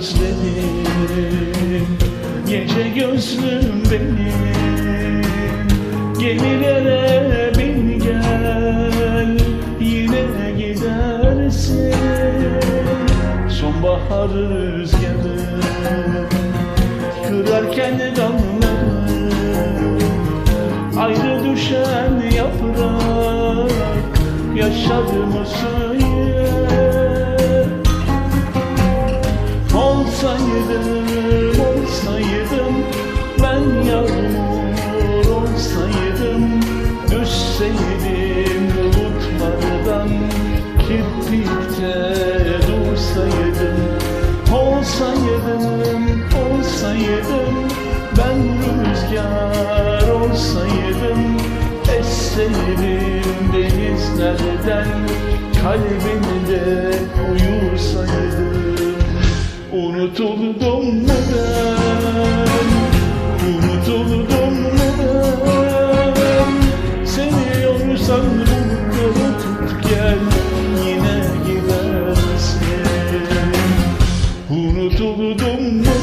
özledim. Gece gözlüm benim. Gemilere bin gel Yine gidersin. Sonbahar rüzgarı Kırarken dalları Ayrı düşen yaprak Yaşar mısın Olsaydım, olsaydım Ben yağmur olsaydım Düşseydim bulutlardan Kirpikte dursaydım Olsaydım, olsaydım Ben rüzgar olsaydım Esseydim denizlerden Kalbimde uyursaydım Unutuldum mu ben Unutuldum mu ben Seviyorsan bulutları tut gel Yine gidersin. Unutuldum mu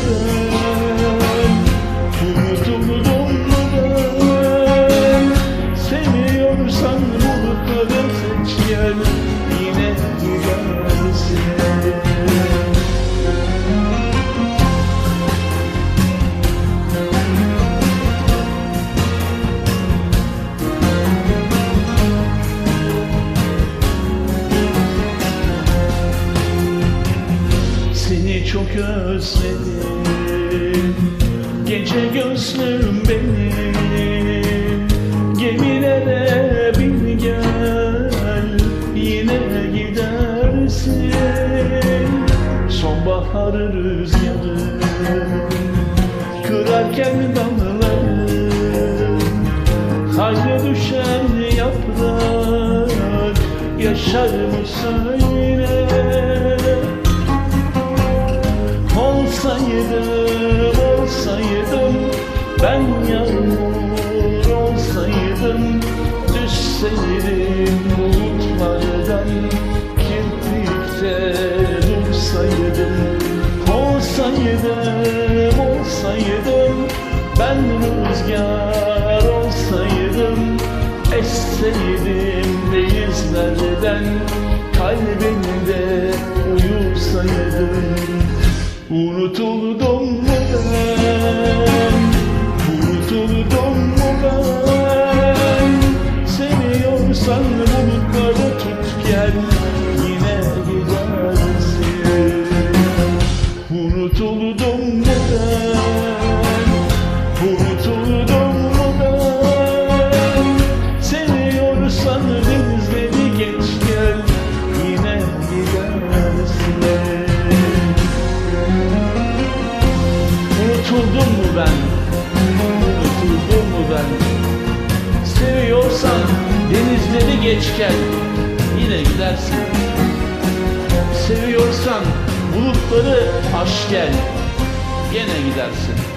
ben Unutuldum mu Seni çok özledim. Gece gözlüm benim. Gemilere bin gel Yine gidersin. Sonbahar rüzgarı Kırarken dalları Hayrı düşen yaprak Yaşar mı söyle Olsaydım, olsaydım Ben yağmur olsaydım Düşseydim bulutlardan Kirpikte dursaydım Olsaydım, olsaydım Ben rüzgar olsaydım Esseydim denizlerden Kalbimde ben? Unutuldum mu ben? Seviyorsan denizleri geç gel Yine gidersin Seviyorsan bulutları aş gel Gene gidersin